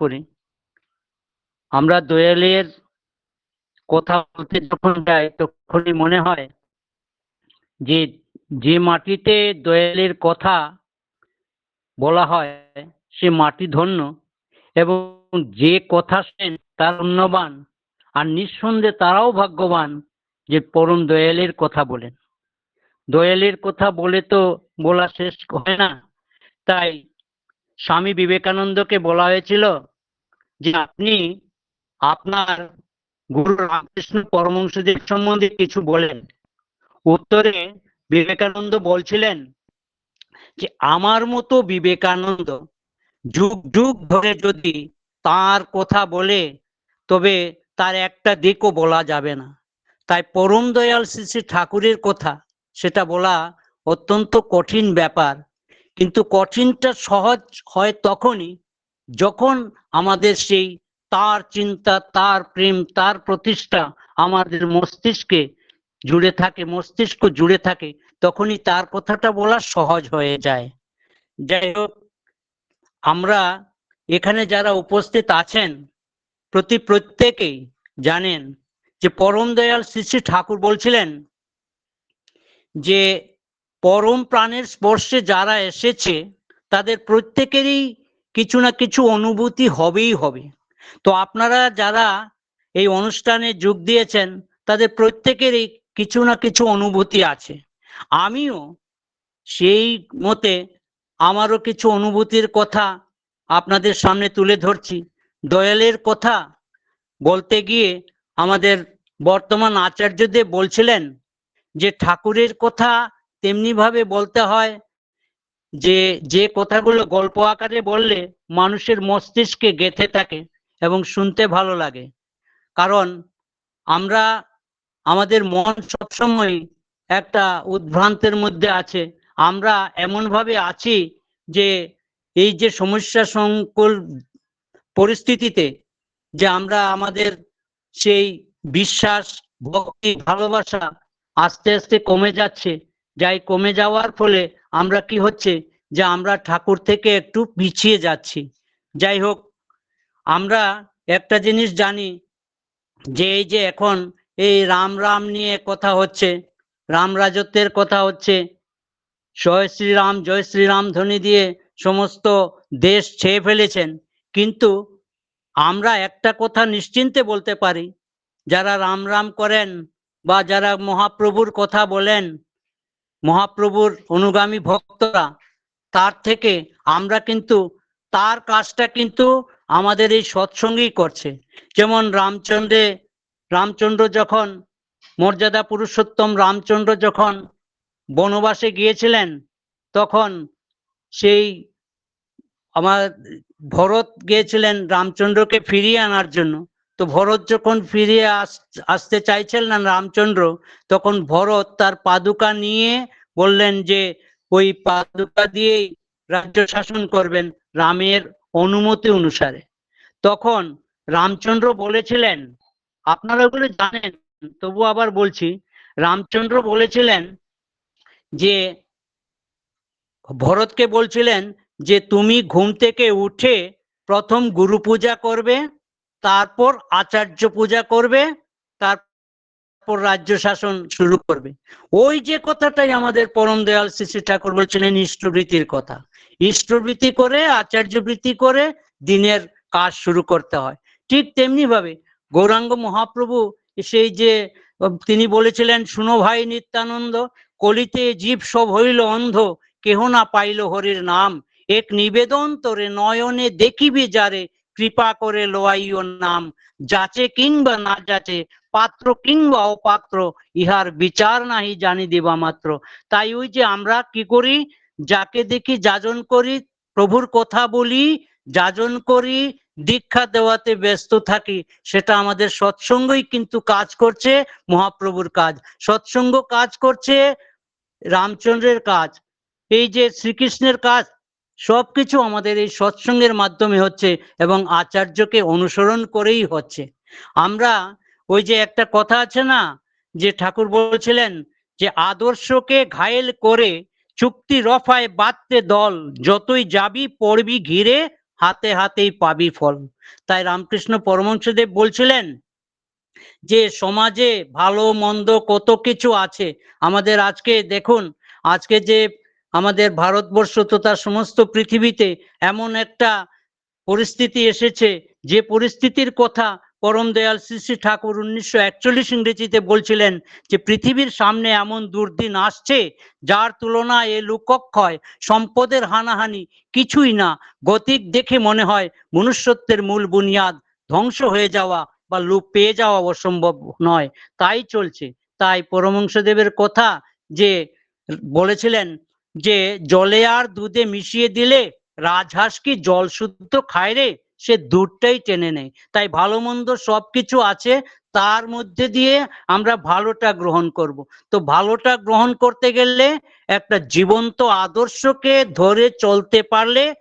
করি। আমরা দোয়েলের কথা বলতে যখন যাই, তখনই মনে হয় যে যে মাটিতে দোয়েলের কথা বলা হয়, সে মাটি ধন্য এবং যে কথা শোনেন তার পুণ্যবান আর নিঃসন্দেহে তারাও ভাগ্যবান যে পরম দয়ালের কথা বলেন। দয়ালের কথা বলে তো বলা শেষ হয় না। তাই স্বামী বিবেকানন্দকে বলা হয়েছিল যে আপনি আপনার গুরু রামকৃষ্ণ পরমহংসদেব সম্বন্ধে কিছু বলেন। উত্তরে বিবেকানন্দ বলছিলেন যে, আমার মতো বিবেকানন্দ যুগ যুগ ধরে যদি তার কথা বলে, তবে তার একটা দিকও বলা যাবে না। তাই পরম দয়াল শ্রী শ্রী ঠাকুরের কথা সেটা বলা অত্যন্ত কঠিন ব্যাপার। কিন্তু কঠিনটা সহজ হয় তখনই যখন আমাদের সেই তার চিন্তা, তার প্রেম, তার প্রতিষ্ঠা আমাদের মস্তিষ্কে জুড়ে থাকে, মস্তিষ্ক জুড়ে থাকে, তখনই তার কথাটা বলা সহজ হয়ে যায়। যাই হোক, আমরা এখানে যারা উপস্থিত আছেন, প্রতি প্রত্যেকেই জানেন যে পরম দয়াল শ্রী শ্রী ঠাকুর বলছিলেন যে, পরম প্রাণের স্পর্শে যারা এসেছে, তাদের প্রত্যেকেরই কিছু না কিছু অনুভূতি হবেই হবে। তো আপনারা যারা এই অনুষ্ঠানে যোগ দিয়েছেন, তাদের প্রত্যেকেরই কিছু না কিছু অনুভূতি আছে। আমিও সেই মতে আমারও কিছু অনুভূতির কথা আপনাদের সামনে তুলে ধরছি। দয়ালের কথা বলতে গিয়ে আমাদের বর্তমান আচার্যদেব বলছিলেন যে, ঠাকুরের কথা তেমনি ভাবে বলতে হয় যে যে কথাগুলো গল্প আকারে বললে মানুষের মস্তিষ্কে গেথে থাকে এবং শুনতে ভালো লাগে। কারণ আমরা, আমাদের মন সবসময় একটা উদ্ভ্রান্তের মধ্যে আছে। আমরা এমনভাবে আছি যে, এই যে সমস্যা সংকুল পরিস্থিতিতে যে আমরা আমাদের সেই বিশ্বাস, ভক্তি, ভালোবাসা আস্তে আস্তে কমে যাচ্ছে। যাই কমে যাওয়ার ফলে আমরা কি হচ্ছে যে আমরা ঠাকুর থেকে একটু পিছিয়ে যাচ্ছি। যাই হোক, আমরা একটা জিনিস জানি যে এই যে এখন এই রাম রাম নিয়ে কথা হচ্ছে, রাম রাজত্বের কথা হচ্ছে, জয় শ্রীরাম জয় শ্রীরাম ধ্বনি দিয়ে সমস্ত দেশ ছেয়ে ফেলেছেন। কিন্তু আমরা একটা কথা নিশ্চিন্তে বলতে পারি, যারা রাম রাম করেন বা যারা মহাপ্রভুর কথা বলেন, মহাপ্রভুর অনুগামী ভক্তরা তার থেকে আমরা কিন্তু, তার কাজটা কিন্তু আমাদের এই সৎসঙ্গেই করছে। যেমন রামচন্দ্রে, রামচন্দ্র যখন, মর্যাদা পুরুষোত্তম রামচন্দ্র যখন বনবাসে গিয়েছিলেন, তখন সেই আমার ভরত গিয়েছিলেন রামচন্দ্রকে ফিরিয়ে আনার জন্য। তো ভরত যখন ফিরিয়ে আসতে চাইছিলেন না রামচন্দ্র, তখন ভরত তার পাদুকা নিয়ে বললেন যে ওই পাদুকা দিয়েই রাজ্য শাসন করবেন রামের অনুমতি অনুসারে। তখন রামচন্দ্র বলেছিলেন, আপনারা ওগুলো জানেন তবু আবার বলছি, রামচন্দ্র বলেছিলেন যে, ভরতকে বলছিলেন যে, তুমি ঘুম থেকে উঠে প্রথম গুরু পূজা করবে, তারপর আচার্য পূজা করবে, তারপর রাজ্য শাসন শুরু করবে। ওই যে কথাটাই আমাদের পরম দয়াল শ্রী ঠাকুর বলছিলেন, ইষ্টবৃত্তির কথা। ইষ্টবৃত্তি করে, আচার্যবৃত্তি করে দিনের কাজ শুরু করতে হয়। ঠিক তেমনি ভাবে গৌরাঙ্গ মহাপ্রভু সেই যে, তিনি বলেছিলেন, শুনো ভাই নিত্যানন্দ, কলিতে জীব সব হইল অন্ধ, কেহ না পাইল হরির নাম। এক নিবেদন তোরে নয়নে দেখিবি যারে, কৃপা করে লোয়াইও নাম। যাচে কিংবা না যাচে পাত্র কিংবা অপাত্র, ইহার বিচার নাহি জানি দিবা মাত্র। তাই ওই যে আমরা কি করি? যাকে দেখি যাজন করি, প্রভুর কথা বলি, যাজন করি, দীক্ষা দেওয়াতে ব্যস্ত থাকি, সেটা আমাদের সৎসঙ্গই কিন্তু কাজ করছে মহাপ্রভুর কাজ। সৎসঙ্গ কাজ করছে রামচন্দ্রের কাজ, এই যে শ্রীকৃষ্ণের কাজ, সবকিছু আমাদের এই সৎসঙ্গের মাধ্যমে হচ্ছে এবং আচার্যকে অনুসরণ করেই হচ্ছে। আমরা ওই যে একটা কথা আছে না, যে ঠাকুর বলছিলেন যে আদর্শকে ঘায়েল করে চুক্তি রফায় বাঁধতে দল, যতই যাবি পড়বি ঘিরে, হাতে হাতেই পাবি ফল। তাই রামকৃষ্ণ পরমহংসদেব বলছিলেন যে সমাজে ভালো, মন্দ কত কিছু আছে। আমাদের আজকে দেখুন, আজকে যে আমাদের ভারতবর্ষ তথা সমস্ত পৃথিবীতে এমন একটা পরিস্থিতি এসেছে, যে পরিস্থিতির কথা পরম দয়াল শ্রী শ্রী ঠাকুর উনিশশো একচল্লিশ ইংরেজিতে বলছিলেন যে পৃথিবীর সামনে এমন দুর্দিন আসছে, যার তুলনায় এ লুকক্ষয় সম্পদের হানাহানি কিছুই না। গতিক দেখে মনে হয় মনুষ্যত্বের মূল বুনিয়াদ ধ্বংস হয়ে যাওয়া বা লোপ পেয়ে যাওয়া অসম্ভব নয়। তাই চলছে। তাই পরমংশদেবের কথা যে বলেছিলেন যে, জলে আর দুধে মিশিয়ে দিলে রাজহাঁস কি জল শুদ্ধ খায় রে? সে দুধটাই টেনে নেয়। তাই ভালো মন্দ সবকিছু আছে, তার মধ্যে দিয়ে আমরা ভালোটা গ্রহণ করব। তো ভালোটা গ্রহণ করতে গেলে একটা জীবন্ত আদর্শকে ধরে চলতে পারলে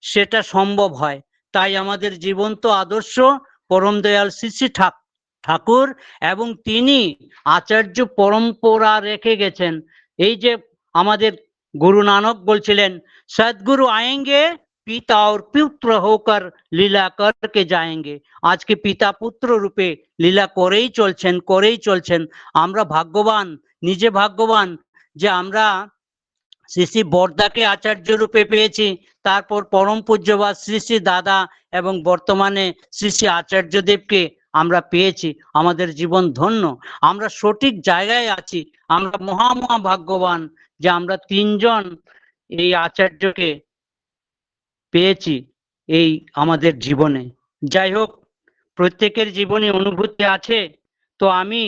সেটা সম্ভব হয়। তাই আমাদের জীবন্ত আদর্শ পরম দয়াল শ্রী শ্রী ঠাক- ঠাকুর এবং তিনি আচার্য পরম্পরা রেখে গেছেন। এই যে আমাদের গুরু নানক বলছিলেন, সদগুরু আয়েঙ্গে পিতা और পুত্র হোকর লীলা করকে যায়েঙ্গে আজকে পিতা পুত্র রূপে লীলা করেই চলছেন করেই চলছেন আমরা ভাগ্যবান নিজে ভাগ্যবান যে আমরা শ্রী শ্রী বর্দাকে আচার্য রূপে পেয়েছি। তারপর পরম পূজ্যবাদ শ্রী শ্রী দাদা এবং বর্তমানে শ্রী শ্রী আচার্যদেবকে আমরা পেয়েছি। আমাদের জীবন ধন্য। আমরা সঠিক জায়গায় আছি। আমরা মহা মহা ভাগ্যবান যে আমরা তিনজন এই আচার্যকে পেয়েছি এই আমাদের জীবনে। যাই হোক প্রত্যেকের জীবনে অনুভূতি আছে। তো আমি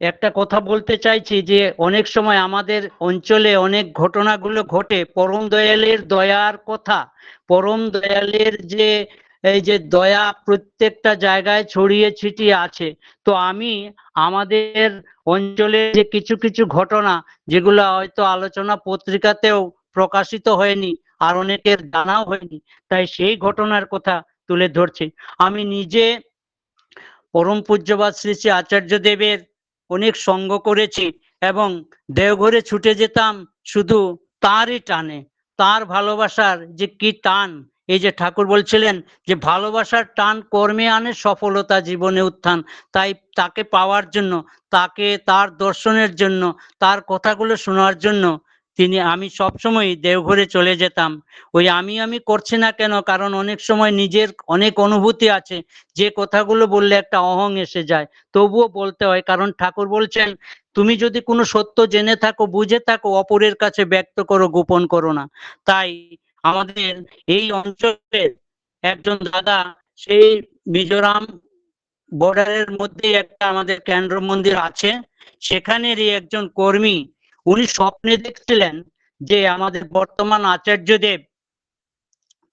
একটা কথা বলতে চাইছি যে, অনেক সময় আমাদের অঞ্চলে অনেক ঘটনাগুলো ঘটে। পরম দয়ালের দয়ার কথা, পরম দয়ালের যে, এই যে দয়া প্রত্যেকটা জায়গায় ছড়িয়ে ছিটিয়ে আছে। তো আমি আমাদের অঞ্চলে যে কিছু কিছু ঘটনা, যেগুলো হয়তো আলোচনা পত্রিকাতেও প্রকাশিত হয়নি আর অনেকের জানাও হয়নি, তাই সেই ঘটনার কথা তুলে ধরছি। আমি নিজে পরম পূজ্যবাদ শ্রী শ্রী আচার্য দেবের অনেক সঙ্গ করেছি এবং দেওঘরে ছুটে যেতাম, শুধু তারই টানে। তার ভালোবাসার যে কি টান, এই যে ঠাকুর বলছিলেন যে ভালোবাসার টান কর্মে আনে সফলতা জীবনে উত্থান। তাই তাকে পাওয়ার জন্য, তাকে তার দর্শনের জন্য, তার কথাগুলো শোনার জন্য তিনি, আমি সবসময় দেওঘরে চলে যেতাম। ওই আমি আমি করছি না কেন? কারণ অনেক সময় নিজের অনেক অনুভূতি আছে। যে কথাগুলো বললে একটা অহং এসে যায়। তবুও বলতে হয়, কারণ ঠাকুর বলছেন, তুমি যদি কোনো সত্য জেনে থাকো, বুঝে থাকো, অপরের কাছে ব্যক্ত করো, গোপন করো না। তাই আমাদের এই অঞ্চলের একজন দাদা, সেই মিজোরাম বর্ডারের মধ্যে একটা আমাদের কেন্দ্র মন্দির আছে। সেখানেরই একজন কর্মী উনি স্বপ্নে দেখছিলেন যে আমাদের বর্তমান আচার্যদেব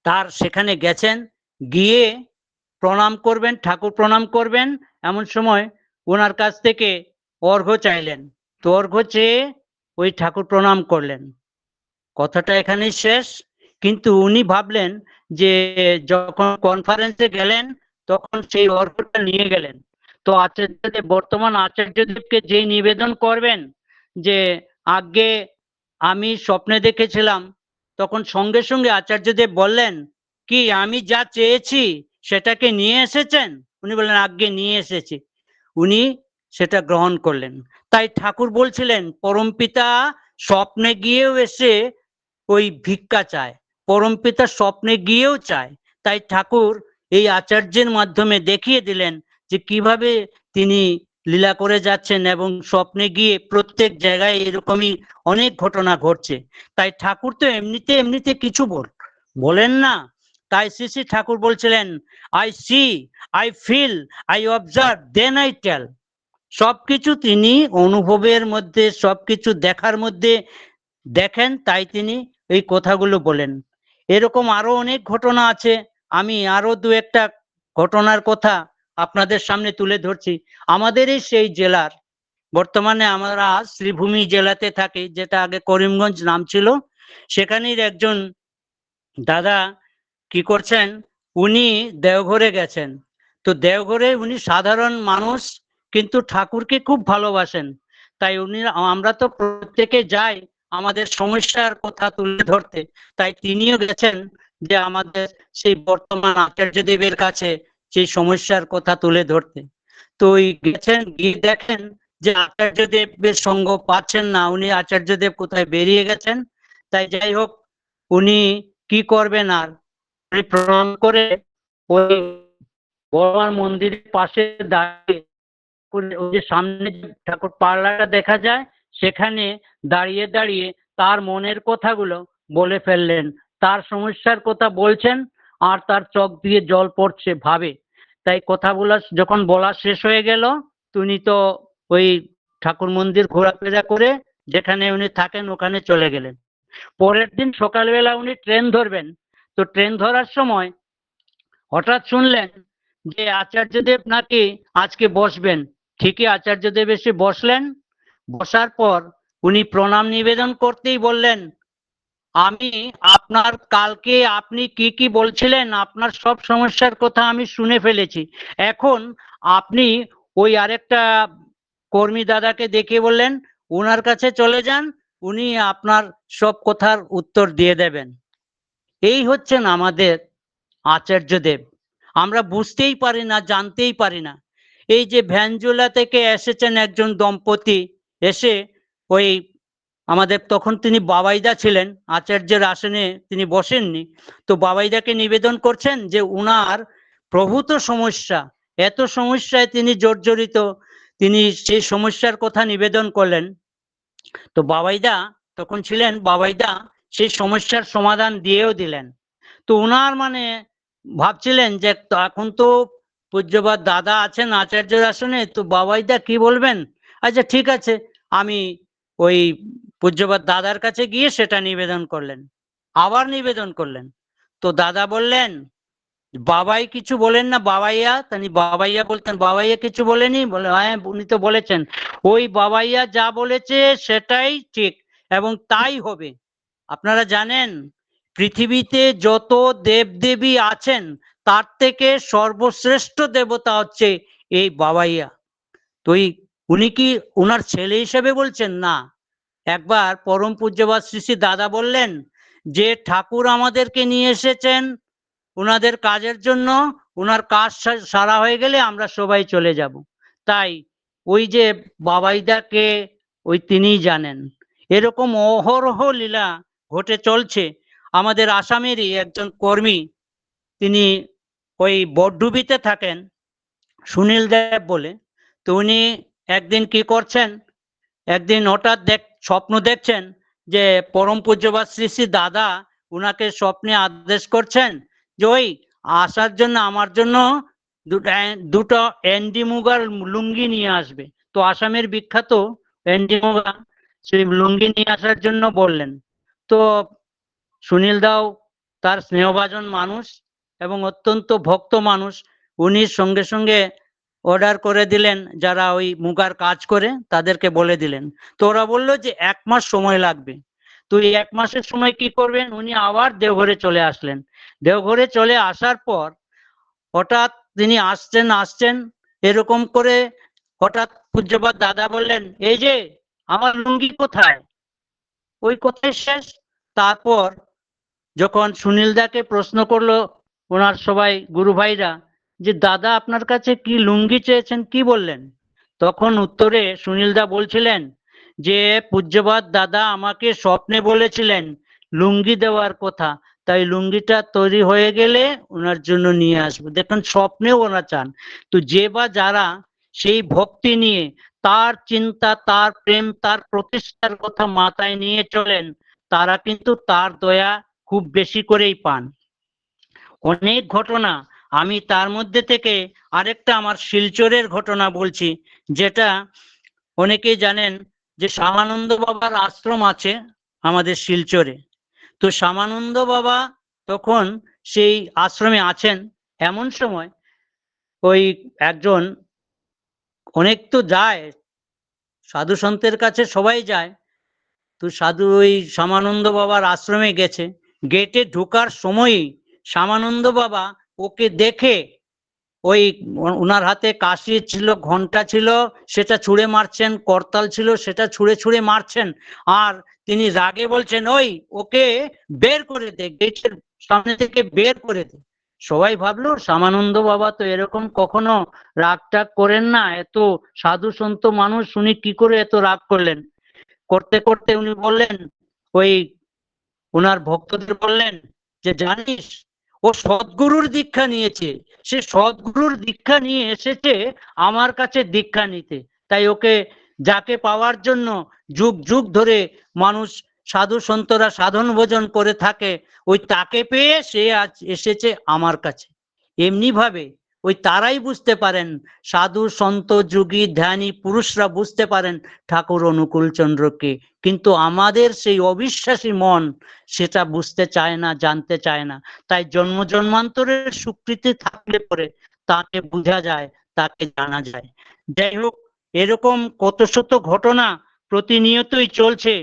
তার সেখানে গেছেন, গিয়ে প্রণাম করবেন, ঠাকুর প্রণাম করবেন, এমন সময় ওনার কাছ থেকে অর্ঘ্য চাইলেন। তো অর্ঘ্য চেয়ে ওই ঠাকুর প্রণাম করলেন। কথাটা এখানেই শেষ। কিন্তু উনি ভাবলেন যে যখন কনফারেন্সে গেলেন, তখন সেই অর্ঘ্যটা নিয়ে গেলেন। তো আচার্যদেব বর্তমান আচার্যদেবকে যেই নিবেদন করবেন যে আগে আমি স্বপ্নে দেখেছিলাম, তখন সঙ্গে সঙ্গে আচার্যদেব বললেন, কি, আমি যা চেয়েছি সেটাকে নিয়ে এসেছেন? উনি বললেন, আগে নিয়ে এসেছি। উনি সেটা গ্রহণ করলেন। তাই ঠাকুর বলছিলেন, পরমপিতা স্বপ্নে গিয়েও এসে ওই ভিক্ষা চায়, পরমপিতা স্বপ্নে গিয়েও চায়। তাই ঠাকুর এই আচার্যের মাধ্যমে দেখিয়ে দিলেন যে কীভাবে তিনি লীলা করে যাচ্ছেন এবং স্বপ্নে গিয়ে প্রত্যেক জায়গায় এরকমই অনেক ঘটনা ঘটছে। তাই ঠাকুর তো এমনিতে এমনিতে কিছু বল, বলেন না। তাই শ্রী শ্রী ঠাকুর বলছিলেন I see I feel I observe then I tell সবকিছু তিনি অনুভবের মধ্যে, সবকিছু দেখার মধ্যে দেখেন, তাই তিনি এই কথাগুলো বলেন। এরকম আরও অনেক ঘটনা আছে। আমি আরও দু একটা ঘটনার কথা আপনাদের সামনে তুলে ধরছি। আমাদেরই সেই জেলার। বর্তমানে আমরা শ্রীভূমি জেলাতে থাকি, যেটা আগে করিমগঞ্জ নাম ছিল। সেখানের একজন দাদা কি করছেন? উনি দেওঘরে গেছেন। তো দেওঘরে উনি সাধারণ মানুষ, কিন্তু ঠাকুরকে খুব ভালোবাসেন। তাই উনি, আমরা তো প্রত্যেকে যাই আমাদের সমস্যার কথা তুলে ধরতে। তাই তিনিও গেছেন যে আমাদের সেই বর্তমান আচার্যদেবের কাছে সেই সমস্যার কথা তুলে ধরতে। তো ওই গেছেন, গিয়ে দেখেন যে আচার্যদেবের সঙ্গ পাচ্ছেন না। উনি আচার্যদেব কোথায় বেরিয়ে গেছেন? তাই যাই হোক, উনি কি করবেন আর? প্রণাম করে ওই বড়মার মন্দিরের পাশে দাঁড়িয়ে ওই যে সামনে ঠাকুর পার্লারটা দেখা যায়, সেখানে দাঁড়িয়ে দাঁড়িয়ে তার মনের কথাগুলো বলে ফেললেন। তার সমস্যার কথা বলছেন আর তার চোখ দিয়ে জল পড়ছে ভাবে। তাই কথা কথাগুলো যখন বলা শেষ হয়ে গেল উনি তো ওই ঠাকুর মন্দির ঘোরাফেরা করে যেখানে উনি থাকেন ওখানে চলে গেলেন। পরের দিন সকালবেলা উনি ট্রেন ধরবেন। তো ট্রেন ধরার সময় হঠাৎ শুনলেন যে আচার্যদেব নাকি আজকে বসবেন। ঠিকই আচার্যদেব এসে বসলেন। বসার পর উনি প্রণাম নিবেদন করতেই বললেন আমি আপনার কালকে আপনি কি কি বলছিলেন? আপনার সব সমস্যার কথা আমি শুনে ফেলেছি। এখন আপনি ওই আরেকটা কর্মী দাদাকে দেখে বললেন ওনার কাছে চলে যান, উনি আপনার সব কথার উত্তর দিয়ে দেবেন। এই হচ্ছেন আমাদের আচার্যদেব আমরা বুঝতেই পারি না, জানতেই পারি না। এই যে ভ্যানজোলা থেকে এসেছেন একজন দম্পতি, এসে ওই আমাদের তখন তিনি বাবাইদা ছিলেন আচার্যের আসনে তিনি বসেননি। তো বাবাইদাকে নিবেদন করছেন যে উনার প্রভূত সমস্যা, এত সমস্যায় তিনি জর্জরিত, তিনি সেই সমস্যার কথা নিবেদন করলেন। তো বাবাইদা তখন ছিলেন, বাবাইদা সেই সমস্যার সমাধান দিয়েও দিলেন। তো উনার মানে ভাবছিলেন যে এখন তো পূজ্যবাদ দাদা আছেন আচার্যের আসনে তো বাবাইদা কি বলবেন? আচ্ছা ঠিক আছে, আমি ওই পূজ্যবাদ দাদার কাছে গিয়ে সেটা নিবেদন করলেন, আবার নিবেদন করলেন। তো দাদা বললেন, বাবাই কিছু বলেন না, বাবাইয়া? তিনি বাবাইয়া বলতেন, বাবাইয়া কিছু বলেনি? বলে হ্যাঁ উনি তো বলেছেন। ওই বাবাইয়া যা বলেছে সেটাই ঠিক এবং তাই হবে। আপনারা জানেন, পৃথিবীতে যত দেবদেবী আছেন, তার থেকে সর্বশ্রেষ্ঠ দেবতা হচ্ছে এই বাবাইয়া। তো উনি কি উনার ছেলে হিসেবে বলছেন? না। একবার পরম পূজ্যবাদ শ্রী শ্রী দাদা বললেন, যে ঠাকুর আমাদেরকে নিয়ে এসেছেন ওনাদের কাজের জন্য ওনার কাজ সারা হয়ে গেলে আমরা সবাই চলে যাব। তাই ওই যে বাবাইদাকে ওই তিনিই জানেন। এরকম অহরহ লীলা ঘটে চলছে। আমাদের আসামেরই একজন কর্মী, তিনি ওই বড্ডুবিতে থাকেন, সুনীল দেব বলে। তো উনি একদিন কি করছেন? একদিন হঠাৎ দেখ স্বপ্ন দেখছেন যে পরম পূজ্যবাদ শ্রী শ্রী দাদা উনাকে স্বপ্নে আদেশ করছেন যে ওই আসার জন্য আমার জন্য দুটো এন্ডি মুগার লুঙ্গি নিয়ে আসবে। তো আসামের বিখ্যাত এন্ডি মুগা সেই লুঙ্গি নিয়ে আসার জন্য বললেন। তো সুনীল দাও তার স্নেহভাজন মানুষ এবং অত্যন্ত ভক্ত মানুষ, উনি সঙ্গে সঙ্গে অর্ডার করে দিলেন, যারা ওই মুগার কাজ করে তাদেরকে বলে দিলেন। তো ওরা বলল যে, এক মাস সময় লাগবে। তো এই এক মাসের সময় কি করবেন? উনি আবার দেওঘরে চলে আসলেন। দেওঘরে চলে আসার পর হঠাৎ তিনি আসছেন আসছেন, এরকম করে হঠাৎ পূজ্যপাত দাদা বললেন, এই যে, আমার লুঙ্গি কোথায়? ওই কোথায় শেষ? তারপর যখন সুনীল দাকে প্রশ্ন করল, ওনার সবাই গুরু ভাইরা যে, দাদা আপনার কাছে কি লুঙ্গি চেয়েছেন কি বললেন? তখন উত্তরে সুনীলদা বলছিলেন যে, পূজ্যবাদ দাদা আমাকে স্বপ্নে বলেছিলেন লুঙ্গি দেওয়ার কথা। তাই লুঙ্গিটা তৈরি হয়ে গেলে ওনার জন্য নিয়ে আসব। দেখুন, স্বপ্নেও ওরা চান। তো যে বা যারা সেই ভক্তি নিয়ে তার চিন্তা, তার প্রেম, তার প্রতিষ্ঠার কথা মাথায় নিয়ে চলেন, তারা কিন্তু তার দয়া খুব বেশি করেই পান। অনেক ঘটনা আমি তার মধ্যে থেকে আরেকটা আমার শিলচরের ঘটনা বলছি, যেটা অনেকেই জানেন যে শ্যামানন্দ বাবার আশ্রম আছে আমাদের শিলচরে। তো শ্যামানন্দ বাবা তখন সেই আশ্রমে আছেন এমন সময় ওই একজন, অনেক তো যায়, সাধু সন্তের কাছে সবাই যায়। তো সাধু ওই শ্যামানন্দ বাবার আশ্রমে গেছে। গেটে ঢোকার সময়ই শ্যামানন্দ বাবা ওকে দেখে ওই ওনার হাতে কাশি ছিল, ঘণ্টা ছিল, সেটা ছুঁড়ে মারছেন, করতাল ছিল, সেটা ছুঁড়ে ছুঁড়ে মারছেন। আর তিনি রাগে বলছেন, ওই, ওকে বের করে দে, গেটের সামনে থেকে বের করে দে। সবাই ভাবলো, শ্যামানন্দ বাবা তো এরকম কখনো রাগ টাগ করেন না, এত সাধু সন্ত মানুষ, উনি কি করে এত রাগ করলেন? করতে করতে উনি বললেন, ওই ওনার ভক্তদের বললেন যে, জানিস ও সদ্গুরুর দীক্ষা নিয়েছে। সে সদ্গুরুর দীক্ষা নিয়ে এসেছে আমার কাছে দীক্ষা নিতে। তাই ওকে যাকে পাওয়ার জন্য যুগ যুগ ধরে মানুষ সাধু সন্তরা সাধন ভোজন করে থাকে, ওই তাকে পেয়ে সে আজ এসেছে আমার কাছে। এমনি ভাবে ওই তারাই বুঝতে পারেন। সাধু, সন্ত, যোগী, ধ্যানী, পুরুষরা বুঝতে পারেন ঠাকুর অনুকূল চন্দ্রকে। কিন্তু আমাদের সেই অবিশ্বাসী মন সেটা বুঝতে চায় না, জানতে চায় না। তাই জন্ম জন্মান্তরের স্বীকৃতি থাকলে পরে তাকে বোঝা যায়, তাকে জানা যায়। যাই হোক, এরকম কত শত ঘটনা প্রতিনিয়তই চলছে,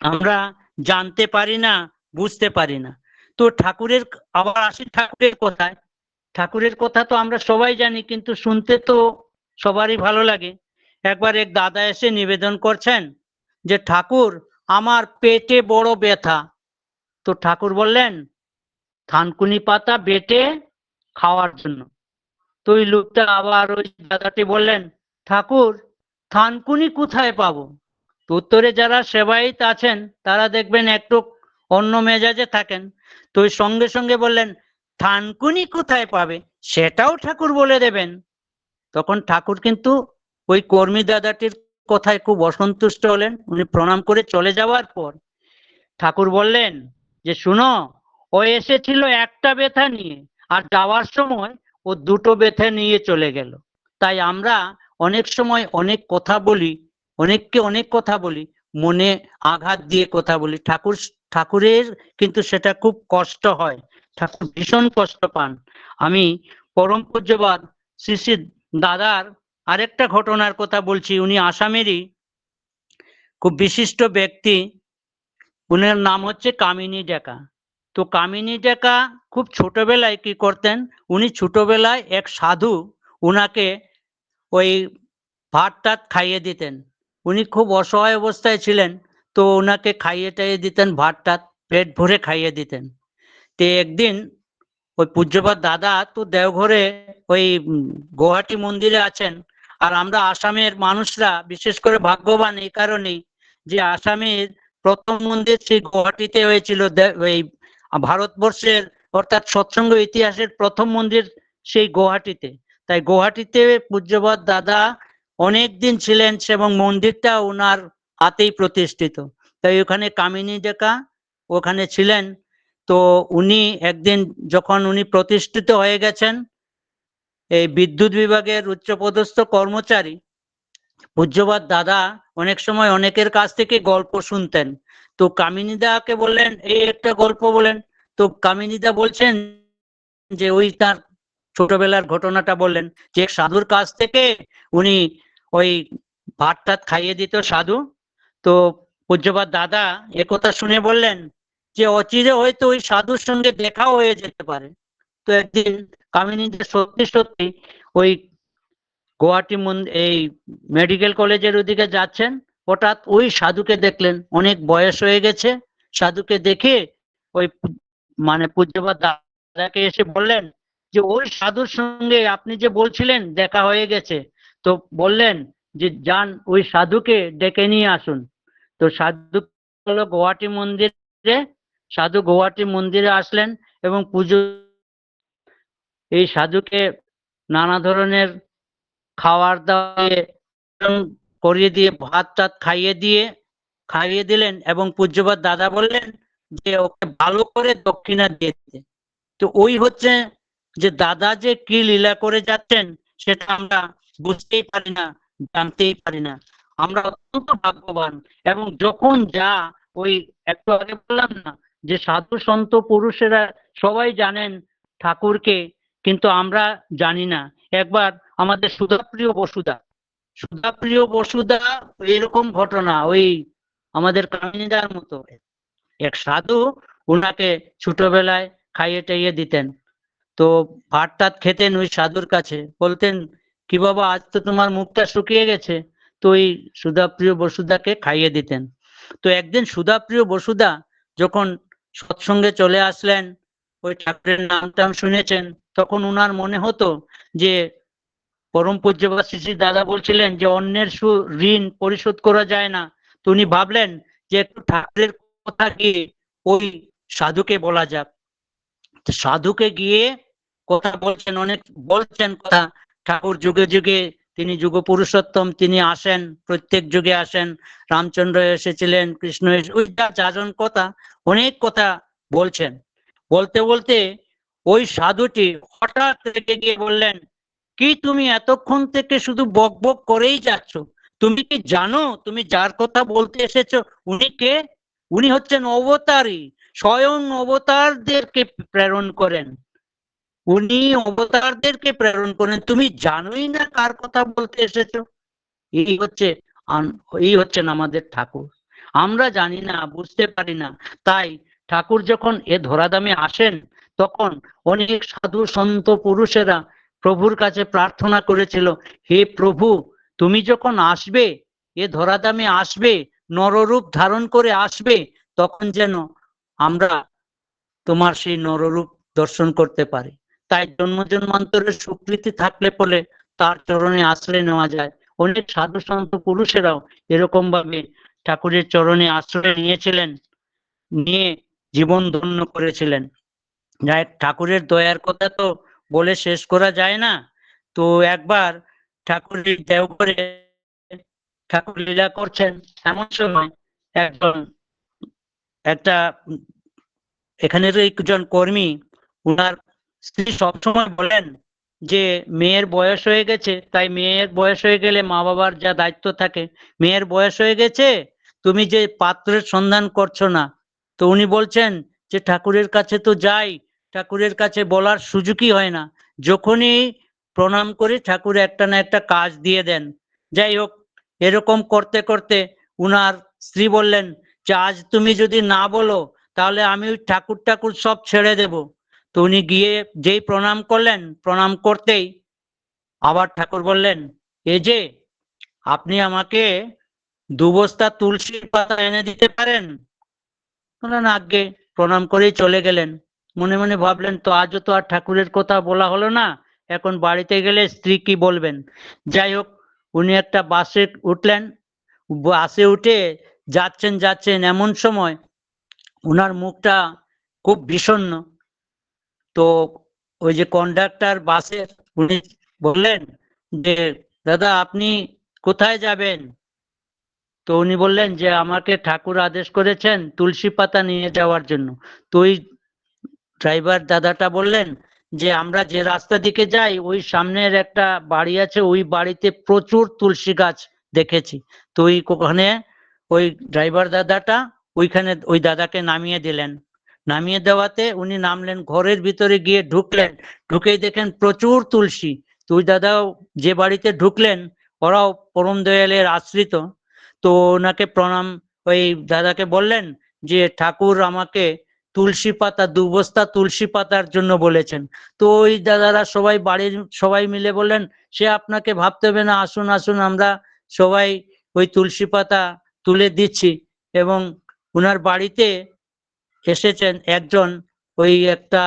আমরা জানতে পারি না, বুঝতে পারি না। তো ঠাকুরের, আবার আসি ঠাকুরের কথায়। ঠাকুরের কথা তো আমরা সবাই জানি, কিন্তু শুনতে তো সবারই ভালো লাগে। একবার এক দাদা এসে নিবেদন করছেন যে, ঠাকুর, আমার পেটে বড় ব্যথা। তো ঠাকুর বললেন, থানকুনি পাতা বেটে খাওয়ার জন্য। তো ওই লোকটা আবার ওই দাদাটি বললেন, ঠাকুর, থানকুনি কোথায় পাবো? তো উত্তরে যারা সেবায়িত আছেন, তারা দেখবেন একটু অন্য মেজাজে থাকেন। তো ওই সঙ্গে সঙ্গে বললেন থানকুনি কোথায় পাবে? সেটাও ঠাকুর বলে দেবেন। তখন ঠাকুর কিন্তু ওই কর্মী দাদাটির কথায় খুব অসন্তুষ্ট হলেন। উনি প্রণাম করে চলে যাওয়ার পর ঠাকুর বললেন যে, শুনো, ও এসেছিল একটা ব্যথা নিয়ে আর যাওয়ার সময় ও দুটো ব্যথা নিয়ে চলে গেল। তাই আমরা অনেক সময় অনেক কথা বলি, অনেককে অনেক কথা বলি, মনে আঘাত দিয়ে কথা বলি। ঠাকুর, ঠাকুরের কিন্তু সেটা খুব কষ্ট হয়। ঠাকুর ভীষণ কষ্ট পান। আমি পরম পূজ্যবাদ শ্রী শ্রী দাদার আরেকটা ঘটনার কথা বলছি। উনি আসামেরই খুব বিশিষ্ট ব্যক্তি। উনার নাম হচ্ছে কামিনী ডেকা। তো কামিনী ডেকা খুব ছোটবেলায় কি করতেন? উনি ছোটবেলায় এক সাধু উনাকে ওই ভাত টাত খাইয়ে দিতেন। উনি খুব অসহায় অবস্থায় ছিলেন, তো ওনাকে খাইয়ে টাইয়ে দিতেন, ভাত টাত পেট ভরে খাইয়ে দিতেন। তো একদিন ওই পূজ্যপাত দাদা তো দেওঘরে ওই গুয়াহাটি মন্দিরে আছেন। আর আমরা আসামের মানুষরা, বিশেষ করে ভাগ্যবান এই কারণেই যে আসামের প্রথম মন্দির সেই গুয়াহাটিতে হয়েছিল। ওই ভারতবর্ষের অর্থাৎ সৎসঙ্গ ইতিহাসের প্রথম মন্দির সেই গুয়াহাটিতে তাই গুয়াহাটিতে পূজ্যপাত দাদা অনেক দিন ছিলেন এবং মন্দিরটা ওনার হাতেই প্রতিষ্ঠিত। তাই ওখানে কামিনী ডেকা ওখানে ছিলেন। তো উনি একদিন যখন উনি প্রতিষ্ঠিত হয়ে গেছেন, এই বিদ্যুৎ বিভাগের উচ্চপদস্থ কর্মচারী পূজ্যবাদ দাদা অনেক সময় অনেকের কাছ থেকে গল্প শুনতেন। তো কামিনীদাকে বললেন, এই একটা গল্প বলেন। তো কামিনীদা বলছেন যে, ওই তার ছোটবেলার ঘটনাটা বললেন যে, সাধুর কাছ থেকে উনি ওই ভাত টাত খাইয়ে দিত সাধু। তো পূজ্যবাদ দাদা একথা শুনে বললেন যে অচিরে হয়তো ওই সাধুর সঙ্গে দেখাও হয়ে যেতে পারে। তো একদিন কামিনীদের সত্যি সত্যি ওই গুয়াহাটি এই মেডিকেল কলেজের ওদিকে যাচ্ছেন। হঠাৎ ওই সাধুকে দেখলেন, অনেক বয়স হয়ে গেছে। সাধুকে দেখে ওই মানে পূজ্যবাদ দাদাকে এসে বললেন যে, ওই সাধুর সঙ্গে আপনি যে বলছিলেন, দেখা হয়ে গেছে। তো বললেন যে, যান, ওই সাধুকে ডেকে নিয়ে আসুন। তো সাধু হলো গুয়াহাটি মন্দিরে সাধু গুয়াহাটি মন্দিরে আসলেন এবং পুজো এই সাধুকে নানা ধরনের খাওয়ার দাওয়া করিয়ে দিয়ে, ভাত টাত খাইয়ে দিয়ে, খাইয়ে দিলেন এবং পূজ্যপাত দাদা বললেন যে ওকে ভালো করে দক্ষিণা দিয়ে দিতে। তো ওই হচ্ছে যে দাদা যে কি লীলা করে যাচ্ছেন সেটা আমরা বুঝতেই পারি না, জানতেই পারি না। আমরা অত্যন্ত ভাগ্যবান এবং যখন যা ওই একটু আগে বললাম না যে সাধু সন্ত পুরুষেরা সবাই জানেন ঠাকুরকে, কিন্তু আমরা জানি না। একবার আমাদের সুধাপ্রিয় বসুদা সুধাপ্রিয় বসুদা এরকম ঘটনা ওই আমাদের কামিনীদার মতো। এক সাধু ওনাকে ছোটবেলায় খাইয়ে টাইয়ে দিতেন। তো ভাত টাত খেতেন ওই সাধুর কাছে। বলতেন, কি বাবা, আজ তো তোমার মুখটা শুকিয়ে গেছে। তো ওই সুধাপ্রিয় বসুদাকে খাইয়ে দিতেন। তো একদিন সুধাপ্রিয় বসুদা যখন সৎসঙ্গে চলে আসলেন। ওই ঠাকুরের নাম টাম শুনেছেন। তখন উনার মনে হতো যে, পরম পূজ্যবাদ শ্রী দাদা বলছিলেন যে, অন্যের সু ঋণ পরিশোধ করা যায় না। তো উনি ভাবলেন যে, একটু ঠাকুরের কথা গিয়ে ওই সাধুকে বলা যাক। সাধুকে গিয়ে কথা বলছেন, অনেক বলছেন কথা। ঠাকুর যুগে যুগে তিনি যুগ পুরুষোত্তম তিনি আসেন, প্রত্যেক যুগে আসেন। রামচন্দ্র এসেছিলেন, কৃষ্ণ ওই যাজন কথা, অনেক কথা বলছেন। বলতে বলতে ওই সাধুটি হঠাৎ রেগে গিয়ে বললেন, কি তুমি এতক্ষণ থেকে শুধু বক বক করেই যাচ্ছ? তুমি কি জানো? তুমি যার কথা বলতে এসেছ, উনি কে? উনি হচ্ছেন অবতারী। স্বয়ং অবতারদেরকে প্রেরণ করেন। উনি অবতারদেরকে প্রেরণ করেন। তুমি জানোই না কার কথা বলতে এসেছ। এই হচ্ছে এই হচ্ছেন আমাদের ঠাকুর। আমরা জানি না, বুঝতে পারি না। তাই ঠাকুর যখন এ ধরাধামে আসেন, তখন অনেক সাধু সন্ত পুরুষেরা প্রভুর কাছে প্রার্থনা করেছিল, হে প্রভু, তুমি যখন আসবে, এ ধরাধামে আসবে, নররূপ ধারণ করে আসবে, তখন যেন আমরা তোমার সেই নররূপ দর্শন করতে পারি। তাই জন্ম জন্মান্তরের স্বীকৃতি থাকলে পরে তার চরণে আশ্রয় নেওয়া যায়। অনেক সাধু সন্ত পুরুষেরাও এরকম ভাবে ঠাকুরের চরণে আশ্রয় নিয়েছিলেন, নিয়ে জীবন ধন্য করেছিলেন। যাই ঠাকুরের দয়ার কথা তো বলে শেষ করা যায় না। তো একবার ঠাকুরের দেওঘরে ঠাকুর লীলা করছেন, এমন সময় একজন, একটা এখানের একজন কর্মী, উনার স্ত্রী সবসময় বলেন যে, মেয়ের বয়স হয়ে গেছে, তাই মেয়ের বয়স হয়ে গেলে মা বাবার যা দায়িত্ব থাকে, মেয়ের বয়স হয়ে গেছে, তুমি যে পাত্রের সন্ধান করছ না। তো উনি বলছেন যে, ঠাকুরের কাছে তো যাই, ঠাকুরের কাছে বলার সুযোগই হয় না। যখনই প্রণাম করি, ঠাকুর একটা না একটা কাজ দিয়ে দেন। যাই হোক, এরকম করতে করতে উনার স্ত্রী বললেন যে, আজ তুমি যদি না বলো, তাহলে আমি ঠাকুর ঠাকুর সব ছেড়ে দেব। তো উনি গিয়ে যেই প্রণাম করলেন, প্রণাম করতেই আবার ঠাকুর বললেন, এ যে, আপনি আমাকে দু বস্তা তুলসীর পাতা এনে দিতে পারেন? আগে প্রণাম করেই চলে গেলেন। মনে মনে ভাবলেন, তো আজও তো আর ঠাকুরের কথা বলা হলো না, এখন বাড়িতে গেলে স্ত্রী কি বলবেন? যাই হোক, উনি একটা বাসে উঠলেন। বাসে উঠে যাচ্ছেন যাচ্ছেন এমন সময় উনার মুখটা খুব বিষণ্ণ। তো ওই যে কন্ডাক্টর বাসের উনি বললেন যে, দাদা, আপনি কোথায় যাবেন? তো উনি বললেন যে, আমাকে ঠাকুর আদেশ করেছেন তুলসী পাতা নিয়ে যাওয়ার জন্য। তো ওই ড্রাইভার দাদাটা বললেন যে, আমরা যে রাস্তা দিকে যাই, ওই সামনের একটা বাড়ি আছে, ওই বাড়িতে প্রচুর তুলসী গাছ দেখেছি। তো ওই ওখানে ওই ড্রাইভার দাদাটা ওইখানে ওই দাদাকে নামিয়ে দিলেন। নামিয়ে দেওয়াতে উনি নামলেন, ঘরের ভিতরে গিয়ে ঢুকলেন। ঢুকেই দেখেন প্রচুর তুলসী। তুই দাদাও যে বাড়িতে ঢুকলেন, ওরাও পরম দয়ালের আশ্রিত। তো ওনাকে প্রণাম, ওই দাদাকে বললেন যে, ঠাকুর আমাকে তুলসী পাতা দু বস্তা তুলসী পাতার জন্য বলেছেন। তো ওই দাদারা সবাই বাড়ির সবাই মিলে বললেন, সে আপনাকে ভাবতে হবে না, আসুন আসুন, আমরা সবাই ওই তুলসী পাতা তুলে দিচ্ছি। এবং উনার বাড়িতে এসেছেন একজন ওই একটা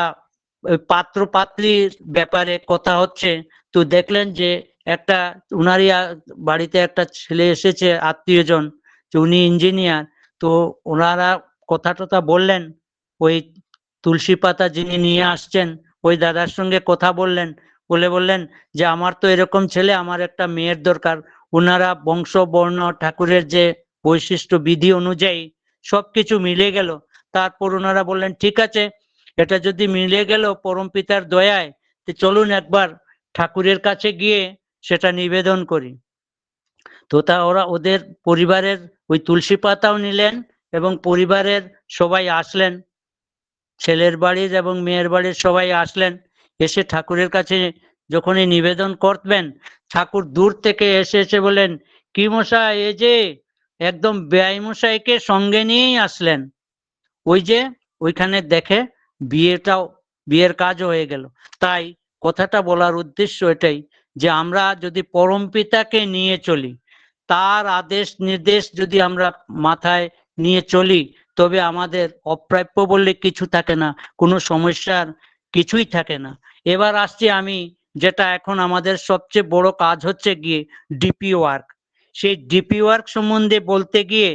পাত্র পাত্রীর ব্যাপারে কথা হচ্ছে। তো দেখলেন যে একটা উনারই বাড়িতে একটা ছেলে এসেছে আত্মীয়জন উনি ইঞ্জিনিয়ার তো ওনারা কথা টথা বললেন। ওই তুলসী পাতা যিনি নিয়ে আসছেন, ওই দাদার সঙ্গে কথা বললেন। বলে বললেন যে, আমার তো এরকম ছেলে, আমার একটা মেয়ের দরকার। ওনারা বংশ, বর্ণ, ঠাকুরের যে বৈশিষ্ট্য, বিধি অনুযায়ী সবকিছু মিলে গেল। তারপর ওনারা বললেন, ঠিক আছে, এটা যদি মিলে গেল পরম পিতার দয়ায়, তো চলুন একবার ঠাকুরের কাছে গিয়ে সেটা নিবেদন করি। তো তা ওরা ওদের পরিবারের ওই তুলসী পাতাও নিলেন এবং পরিবারের সবাই আসলেন। ছেলের বাড়ির এবং মেয়ের বাড়ির সবাই আসলেন। এসে ঠাকুরের কাছে যখনই নিবেদন করবেন, ঠাকুর দূর থেকে এসে এসে বলেন কি মশাই, এই যে একদম ব্যয় মশাইকে সঙ্গে নিয়েই আসলেন। ওই যে ওইখানে দেখে বিয়েটাও, বিয়ের কাজও হয়ে গেল। তাই কথাটা বলার উদ্দেশ্য এটাই যে আমরা যদি পরম পিতাকে নিয়ে চলি, তার আদেশ নির্দেশ যদি আমরা মাথায় নিয়ে চলি, তবে আমাদের অপ্রাপ্য বললে কিছু থাকে না, কোনো সমস্যার কিছুই থাকে না। এবার আসছি আমি, যেটা এখন আমাদের সবচেয়ে বড় কাজ হচ্ছে গিয়ে ডিপি ওয়ার্ক সেই ডিপি ওয়ার্ক সম্বন্ধে বলতে গিয়ে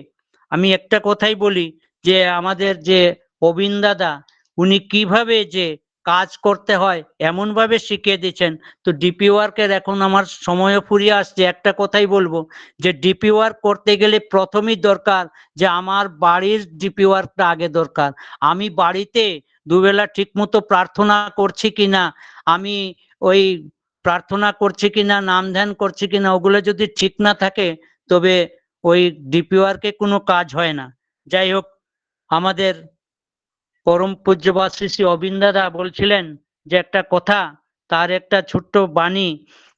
আমি একটা কথাই বলি যে আমাদের যে অবিন দাদা, উনি কীভাবে যে কাজ করতে হয় এমন ভাবে শিখিয়ে দিচ্ছেন। তো ডিপি ওয়ার্কের এখন আমার সময়ও ফুরিয়ে আসছে। একটা কথাই বলব, যে ডিপি ওয়ার্ক করতে গেলে প্রথমেই দরকার যে আমার বাড়ির ডিপি ওয়ার্কটা আগে দরকার। আমি বাড়িতে দুবেলা ঠিক মতো প্রার্থনা করছি কিনা আমি ওই প্রার্থনা করছি কিনা নাম ধ্যান করছি কিনা ওগুলো যদি ঠিক না থাকে, তবে ওই ডিপি ওয়ার্কে কোনো কাজ হয় না। যাই হোক আমাদের পরম পূজ্যবাদ শ্রী শ্রী অবিন দাদা বলছিলেন যে একটা কথা, তার একটা ছোট্ট বাণী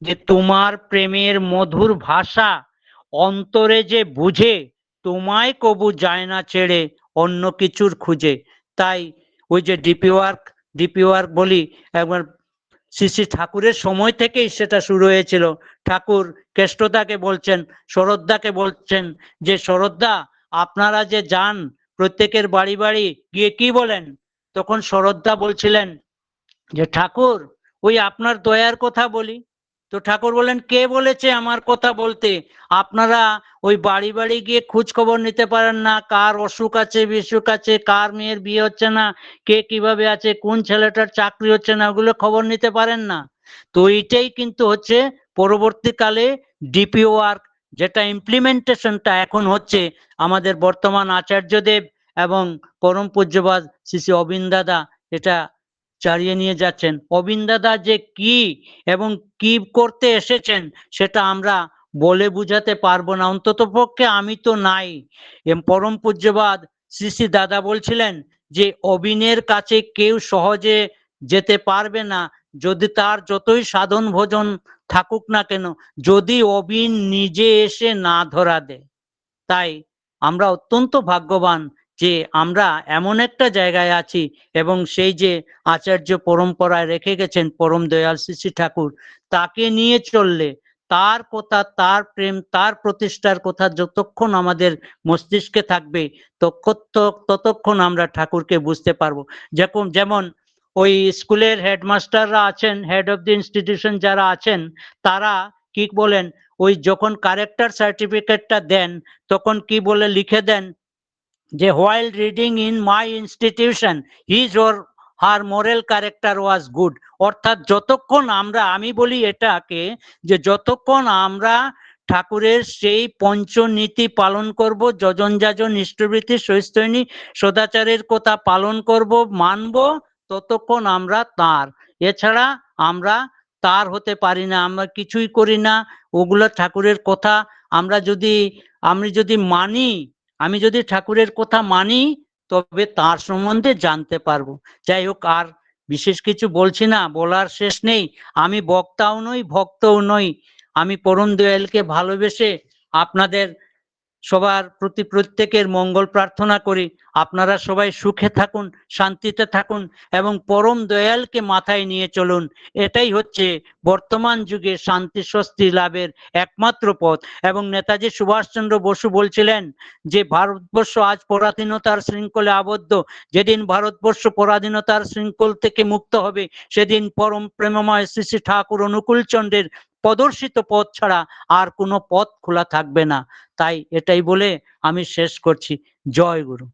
যে তোমার প্রেমের মধুর ভাষা অন্তরে যে বুঝে, তোমায় কবু যায় না ছেড়ে অন্য কিছুর খুঁজে। তাই ওই যে ডিপি ওয়ার্ক ডিপি ওয়ার্ক বলি, একবার শ্রী শ্রী ঠাকুরের সময় থেকেই সেটা শুরু হয়েছিল। ঠাকুর কেষ্টদাকে বলছেন শরদ্দাকে বলছেন যে শরদ্দা আপনারা যে যান প্রত্যেকের বাড়ি বাড়ি গিয়ে কি বলেন? তখন শরদ্দা বলছিলেন, যে ঠাকুর, ওই আপনার দয়ার কথা বলি। তো ঠাকুর বলেন কে বলেছে আমার কথা বলতে? আপনারা ওই বাড়ি বাড়ি গিয়ে খোঁজ খবর নিতে পারেন না, কার অসুখ আছে, বিসুখ আছে, কার মেয়ের বিয়ে হচ্ছে না, কে কীভাবে আছে, কোন ছেলেটার চাকরি হচ্ছে না, ওগুলো খবর নিতে পারেন না। তো এইটাই কিন্তু হচ্ছে পরবর্তীকালে ডিপি যেটা ইমপ্লিমেন্টেশনটা এখন হচ্ছে আমাদের বর্তমান আচার্যদেব এবং পরম পূজ্যবাদ শ্রী শ্রী অবিন দাদা এটা চালিয়ে নিয়ে যাচ্ছেন। অবিন দাদা যে কি এবং কি করতে এসেছেন সেটা আমরা বলে বুঝাতে পারব না। অন্তত পক্ষে আমি তো নাই। পরম পূজ্যবাদ শ্রী শ্রী দাদা বলছিলেন যে অবিনের কাছে কেউ সহজে যেতে পারবে না। যদি তার যতই সাধন ভোজন থাকুক না কেন, যদি অবিন নিজে এসে না ধরা দেয় তাই আমরা অত্যন্ত ভাগ্যবান যে আমরা এমন একটা জায়গায় আছি এবং সেই যে আচার্য পরম্পরায় রেখে গেছেন পরম দয়াল শ্রী ঠাকুর, তাকে নিয়ে চললে তার কথা, তার প্রেম, তার প্রতিষ্ঠার কথা যতক্ষণ আমাদের মস্তিষ্কে থাকবে ততক্ষণ আমরা ঠাকুরকে বুঝতে পারব। যেমন যেমন ওই স্কুলের হেডমাস্টাররা আছেন হেড অফ দি ইনস্টিটিউশন যারা আছেন, তারা কি বলেন, ওই যখন কারেক্টার সার্টিফিকেটটা দেন, তখন কি বলে লিখে দেন যে while reading in my institution his or her moral character was good অর্থাৎ যতক্ষণ আমরা, আমি বলি এটাকে যে, যতক্ষণ আমরা ঠাকুরের সেই পঞ্চনীতি পালন করব, যজন যাজন ইষ্টবৃত্তি সৈস্তনী সদাচারের কথা পালন করব, মানব ততক্ষণ আমরা তার। এছাড়া আমরা তার হতে পারি না, আমরা কিছুই করি না। ওগুলো ঠাকুরের কথা আমরা যদি, আমি যদি মানি, আমি যদি ঠাকুরের কথা মানি, তবে তার সম্বন্ধে জানতে পারব। যাই হোক, আর বিশেষ কিছু বলছি না, বলার শেষ নেই। আমি বক্তাও নই, ভক্তও নই। আমি পরম দয়ালকে ভালোবেসে আপনাদের সবার প্রতি প্রত্যেকের মঙ্গল প্রার্থনা করি। আপনারা সবাই সুখে থাকুন, শান্তিতে থাকুন এবং পরম দয়ালকে মাথায় নিয়ে চলুন। এটাই হচ্ছে বর্তমান যুগে শান্তি স্বস্তি লাভের একমাত্র পথ। এবং নেতাজি সুভাষচন্দ্র বসু বলছিলেন যে, ভারতবর্ষ আজ পরাধীনতার শৃঙ্খলে আবদ্ধ। যেদিন ভারতবর্ষ পরাধীনতার শৃঙ্খল থেকে মুক্ত হবে, সেদিন পরম প্রেমময় শ্রী শ্রী ঠাকুর অনুকূল চন্দ্রের প্রদর্শিত পথ ছাড়া আর কোনো পথ খোলা থাকবে না। তাই এটাই বলে আমি শেষ করছি। জয় গুরু।